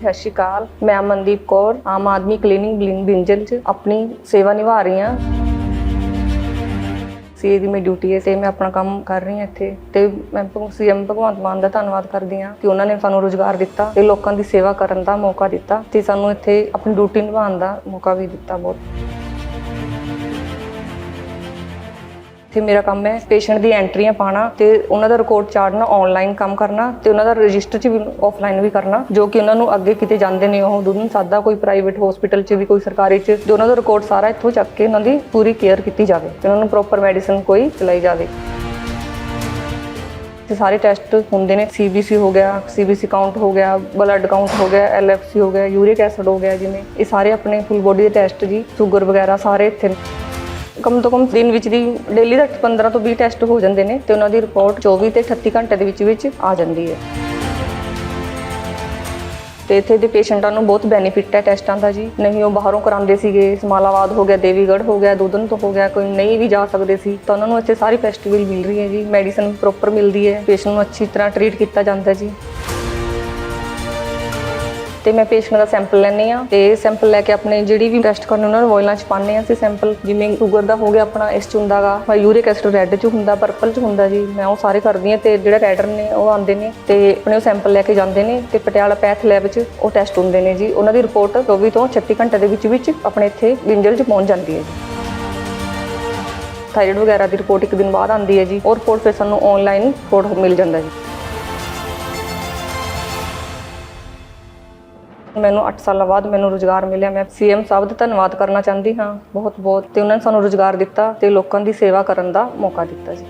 ਸਤਿ ਸ਼੍ਰੀ ਅਕਾਲ। ਮੈਂ ਅਮਨਦੀਪ ਕੌਰ, ਆਮ ਆਦਮੀ ਕਲੀਨਿਕ ਬਿੰਜਲ 'ਚ ਆਪਣੀ ਸੇਵਾ ਨਿਭਾ ਰਹੀ ਹਾਂ। ਸੀ ਦੀ ਮੇਰੀ ਡਿਊਟੀ ਹੈ ਤੇ ਮੈਂ ਆਪਣਾ ਕੰਮ ਕਰ ਰਹੀ ਹਾਂ ਇੱਥੇ ਤੇ ਮੈਂ ਸੀਐਮ ਭਗਵੰਤ ਮਾਨ ਦਾ ਧੰਨਵਾਦ ਕਰਦੀ ਹਾਂ ਕਿ ਉਹਨਾਂ ਨੇ ਸਾਨੂੰ ਰੋਜ਼ਗਾਰ ਦਿੱਤਾ ਤੇ ਲੋਕਾਂ ਦੀ ਸੇਵਾ ਕਰਨ ਦਾ ਮੌਕਾ ਦਿੱਤਾ ਤੇ ਸਾਨੂੰ ਇੱਥੇ ਆਪਣੀ ਡਿਊਟੀ ਨਿਭਾਉਣ ਦਾ ਮੌਕਾ ਵੀ ਦਿੱਤਾ ਬਹੁਤ। ਤੇ ਮੇਰਾ ਕੰਮ ਹੈ ਪੇਸ਼ੈਂਟ ਦੀ ਐਂਟਰੀਆਂ ਪਾਣਾ ਤੇ ਉਹਨਾਂ ਦਾ ਰਿਕਾਰਡ ਚਾੜਨਾ ਆਨਲਾਈਨ ਕੰਮ ਕਰਨਾ ਤੇ ਉਹਨਾਂ ਦਾ ਰਜਿਸਟਰ 'ਚ ਵੀ ਆਫਲਾਈਨ ਵੀ ਕਰਨਾ, ਜੋ ਕਿ ਉਹਨਾਂ ਨੂੰ ਅੱਗੇ ਕਿਤੇ ਜਾਂਦੇ ਨੇ ਉਹ ਦੁਨ ਸਾਦਾ ਕੋਈ ਪ੍ਰਾਈਵੇਟ ਹਸਪੀਟਲ 'ਚ ਵੀ, ਕੋਈ ਸਰਕਾਰੀ 'ਚ, ਤੇ ਉਹਨਾਂ ਦਾ ਰਿਕਾਰਡ ਸਾਰਾ ਇੱਥੋਂ ਚੱਕ ਕੇ ਉਹਨਾਂ ਦੀ ਪੂਰੀ ਕੇਅਰ ਕੀਤੀ ਜਾਵੇ ਤੇ ਉਹਨਾਂ ਨੂੰ ਪ੍ਰੋਪਰ ਮੈਡੀਸਿਨ ਕੋਈ ਚਲਾਈ ਜਾਵੇ। ਤੇ ਸਾਰੇ ਟੈਸਟ ਹੁੰਦੇ ਨੇ ਸੀਬੀਸੀ ਹੋ ਗਿਆ ਸੀਬੀਸੀ ਕਾਊਂਟ ਹੋ ਗਿਆ ਬਲੱਡ ਕਾਊਂਟ ਹੋ ਗਿਆ ਐਲਐਫਸੀ ਹੋ ਗਿਆ ਯੂਰਿਕ ਐਸਿਡ ਹੋ ਗਿਆ ਜਿਵੇਂ, ਇਹ ਸਾਰੇ ਆਪਣੇ ਫੁੱਲ ਬੋਡੀ ਦੇ ਟੈਸਟ ਜੀ ਸ਼ੂਗਰ ਵਗੈਰਾ ਸਾਰੇ ਇੱਥੇ ਕਮ ਤੋਂ ਕਮ ਦਿਨ ਵਿੱਚ ਦੀ ਡੇਲੀ ਦਾ 15 ਤੋਂ 20 ਟੈਸਟ ਹੋ ਜਾਂਦੇ ਨੇ ਤੇ ਉਹਨਾਂ ਦੀ ਰਿਪੋਰਟ 24 ਤੇ 38 ਘੰਟੇ ਦੇ ਵਿੱਚ ਵਿੱਚ ਆ ਜਾਂਦੀ ਹੈ। ਤੇ ਇੱਥੇ ਦੇ ਪੇਸ਼ੈਂਟਾਂ ਨੂੰ ਬਹੁਤ ਬੈਨੀਫਿਟ ਹੈ ਟੈਸਟਾਂ ਦਾ ਜੀ। ਨਹੀਂ ਉਹ ਬਾਹਰੋਂ ਕਰਾਉਂਦੇ ਸੀਗੇ, ਸਮਾਲਾਬਾਦ ਹੋ ਗਿਆ, ਦੇਵੀਗੜ੍ਹ ਹੋ ਗਿਆ ਦੁਦਨ ਤੋਂ ਹੋ ਗਿਆ, ਕੋਈ ਨਹੀਂ ਵੀ ਜਾ ਸਕਦੇ ਸੀ। ਤਾਂ ਉਹਨਾਂ ਨੂੰ ਇੱਥੇ ਸਾਰੀ ਫੈਸਟੀਵਲ ਮਿਲ ਰਹੀ ਹੈ ਜੀ ਮੈਡੀਸਨ ਪ੍ਰੋਪਰ ਮਿਲਦੀ ਹੈ ਪੇਸ਼ੈਂਟ ਨੂੰ ਅੱਛੀ ਤਰ੍ਹਾਂ ਟਰੀਟ ਕੀਤਾ ਜਾਂਦਾ ਜੀ। ਤੇ ਮੈਂ ਪੇਸ਼ੈਂਟ ਦਾ ਸੈਂਪਲ ਲੈਂਦੀ ਆ ਤੇ ਸੈਂਪਲ ਲੈ ਕੇ ਆਪਣੇ ਜਿਹੜੀ ਵੀ ਟੈਸਟ ਕਰਨੇ ਉਹਨਾਂ ਨੂੰ ਵੋਇਲਾਂ ਚ ਪਾਉਂਦੇ ਆ ਅਸੀਂ ਸੈਂਪਲ ਜਿਵੇਂ ਸ਼ੂਗਰ ਦਾ ਹੋ ਗਿਆ ਆਪਣਾ ਇਸ ਚ ਹੁੰਦਾਗਾ ਯੂਰਿਕ ਐਸਿਡ ਰੈੱਡ ਚ ਹੁੰਦਾ ਪਰਪਲ ਚ ਹੁੰਦਾ ਜੀ, ਮੈਂ ਉਹ ਸਾਰੇ ਕਰਦੀ ਆ ਤੇ ਜਿਹੜਾ ਕੈਡਰ ਨੇ ਉਹ ਆਉਂਦੇ ਨੇ ਤੇ ਆਪਣੇ ਉਹ ਸੈਂਪਲ ਲੈ ਕੇ ਜਾਂਦੇ ਨੇ ਤੇ ਪਟਿਆਲਾ ਪੈਥ ਲੈਬ ਚ ਉਹ ਟੈਸਟ ਹੁੰਦੇ ਨੇ ਜੀ। ਉਹਨਾਂ ਦੀ ਰਿਪੋਰਟ 24 ਤੋਂ 36 ਘੰਟੇ ਦੇ ਵਿੱਚ ਵਿੱਚ ਆਪਣੇ ਇੱਥੇ ਗਿੰਜਲ ਚ ਪਹੁੰਚ ਜਾਂਦੀ ਹੈ ਜੀ। ਥਾਇਰਾਇਡ ਵਗੈਰਾ ਦੀ ਰਿਪੋਰਟ ਇੱਕ ਦਿਨ ਬਾਅਦ ਆਉਂਦੀ ਹੈ ਜੀ, ਉਹ ਰਿਪੋਰਟ ਫਿਰ ਸਾਨੂੰ ਆਨਲਾਈਨ ਰਿਪੋਰਟ ਮਿਲ ਜਾਂਦਾ ਜੀ। ਮੈਨੂੰ 8 ਸਾਲਾਂ ਬਾਅਦ ਮੈਨੂੰ ਰੋਜ਼ਗਾਰ ਮਿਲਿਆ। ਮੈਂ ਸੀਐਮ ਸਾਹਿਬ ਦਾ ਧੰਨਵਾਦ ਕਰਨਾ ਚਾਹੁੰਦੀ ਹਾਂ ਬਹੁਤ ਬਹੁਤ ਤੇ ਉਹਨਾਂ ਨੇ ਸਾਨੂੰ ਰੋਜ਼ਗਾਰ ਦਿੱਤਾ ਤੇ ਲੋਕਾਂ ਦੀ ਸੇਵਾ ਕਰਨ ਦਾ ਮੌਕਾ ਦਿੱਤਾ ਜੀ।